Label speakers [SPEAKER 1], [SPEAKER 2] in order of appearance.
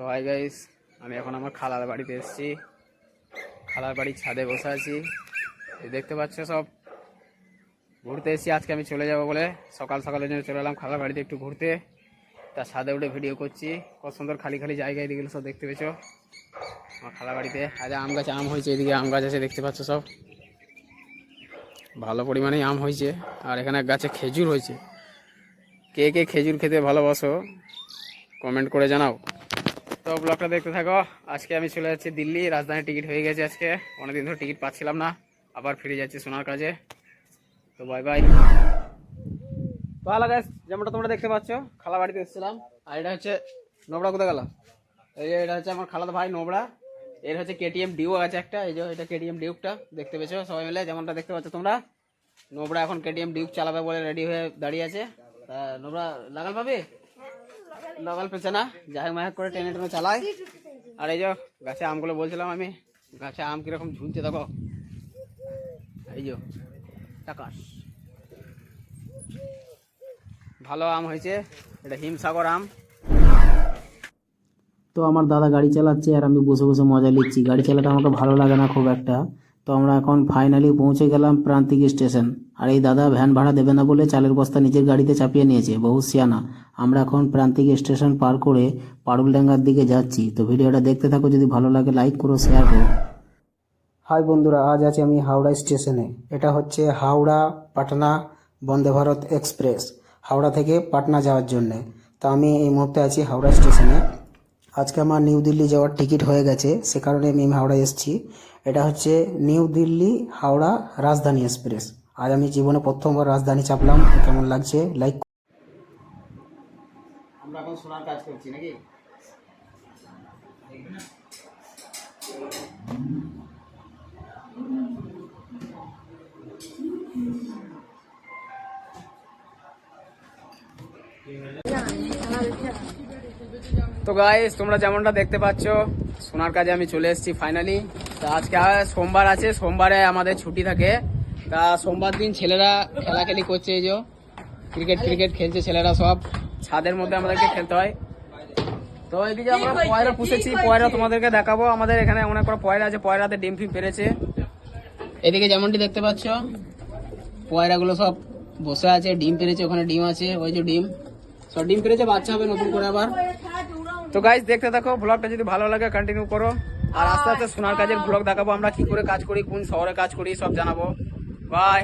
[SPEAKER 1] তো hi guys আমি এখন আমার খালার বাড়িতে এসেছি। খালার বাড়ির ছাদে বসে আছি। দেখতে পাচ্ছ সব? ঘুরতে এসেছি, আজকে আমি চলে যাব বলে। সকাল সকালের জন্য চলে এলাম খালার বাড়িতে একটু ঘুরতে। তার ছাদে উঠে ভিডিও করছি। কত সুন্দর খালি খালি জায়গায় এদিকে সব দেখতে পেয়েছ। আমার খালার বাড়িতে আজ আম গাছে আম হয়েছে, এদিকে আম গাছ আছে, দেখতে পাচ্ছ সব? ভালো পরিমাণেই আম হয়েছে। আর এখানে গাছে খেজুর হয়েছে। কে কে খেজুর খেতে ভালোবাসো কমেন্ট করে জানাও। তো ব্লগটা দেখতে থাকো। আজকে আমি চলে যাচ্ছি দিল্লি রাজধানী টিকিট হয়ে গেছে আজকে। অনেকদিন ধরে টিকিট পাচ্ছিলাম না, আবার ফিরে যাচ্ছি সোনার কাজে। তো বাই বাই গাইস যেমনটা তোমরা দেখতে পাচ্ছ, খালা বাড়িতে এসেছিলাম। আর এটা হচ্ছে নোবড়া কোথায় গেল? এই যে এটা হচ্ছে আমার খালাতো ভাই নোবড়া এর হচ্ছে কেটিএম ডিউ আছে একটা, এই যে এটা কেটিএম ডিউকটা দেখতে পেয়েছ সবাই মিলে, যেমনটা দেখতে পাচ্ছ তোমরা। নোবড়া এখন কেটিএম ডিউক চালাবে বলে রেডি হয়ে দাঁড়িয়ে আছে। তা নোবড়া লাগাল পাবে লাগাল পেছে না? যাই মাহেক করে টেনে টেনে চালায় আর এই যে, গাছে আমগুলো বলছিলাম আমি, গাছে আম কীরকম ঝুলছে দেখো। এই যে টাকাস ভালো আম হয়েছে, এটা হিমসাগর আম।
[SPEAKER 2] তো আমার দাদা গাড়ি চালাচ্ছে আর আমি বসে বসে মজা নিচ্ছি। গাড়ি চালাতে আমাকে ভালো লাগে না খুব একটা। তো আমরা এখন ফাইনালি পৌঁছে গেলাম প্রান্তিক স্টেশন। আর এই দাদা ভ্যান ভাড়া দেবে না বলে চালের বস্তা নিজের গাড়িতে চাপিয়ে নিয়েছে, বহু সিয়ানা। আমরা এখন প্রান্তিক স্টেশন পার করে পারুলডাঙ্গার দিকে যাচ্ছি। তো ভিডিওটা দেখতে থাকো, যদি ভালো লাগে লাইক করো শেয়ার করো। হাই বন্ধুরা, আজ আছি আমি হাওড়া স্টেশনে। এটা হচ্ছে হাওড়া পাটনা বন্দে ভারত এক্সপ্রেস, হাওড়া থেকে পাটনা যাওয়ার জন্যে। তো আমি এই মুহূর্তে আছি হাওড়া স্টেশনে। আজকে আমার নিউ দিল্লি যাওয়ার টিকিট হয়ে গেছে সে কারণে আমি হাওড়া এসেছি। এটা হচ্ছে নিউ দিল্লি হাওড়া রাজধানী এক্সপ্রেস। আজ আমি জীবনে প্রথমবার রাজধানী চাপলাম কেমন লাগছে? লাইক
[SPEAKER 1] আমরা এখন সোনার কাজ করছি নাকি? তো গাইস তোমরা যেমনটা দেখতে পাচ্ছ, সোনার কাজে আমি চলে এসেছি ফাইনালি তা আজকে সোমবার আছে, সোমবারে আমাদের ছুটি থাকে। তা সোমবার দিন ছেলেরা খেলাখেলি করছে এই যে। ক্রিকেট ক্রিকেট খেলছে ছেলেরা সব। ছাদের মধ্যে আমাদেরকে খেলতে হয়। তো এদিকে আমরা পয়রা পুষেছি, পয়রা তোমাদেরকে দেখাবো। আমাদের এখানে অনেক করে পয়রা আছে, পয়রাতে ডিম ফিম পেরেছে। এদিকে যেমনটি দেখতে পাচ্ছ, পয়রাগুলো সব বসে আছে, ডিম পেরেছে, ওখানে ডিম আছে, ওই যে ডিম। সব ডিম পেরেছে, বাচ্চা হবে নতুন করে আবার। তো গাইজ দেখতে থাকো ব্লগটা যদি ভালো লাগে কন্টিনিউ করো। আর আস্তে আস্তে সোনার কাজের ব্লগ দেখাবো, আমরা কি করে কাজ করি, কোন শহরে কাজ করি, সব জানাব। বাই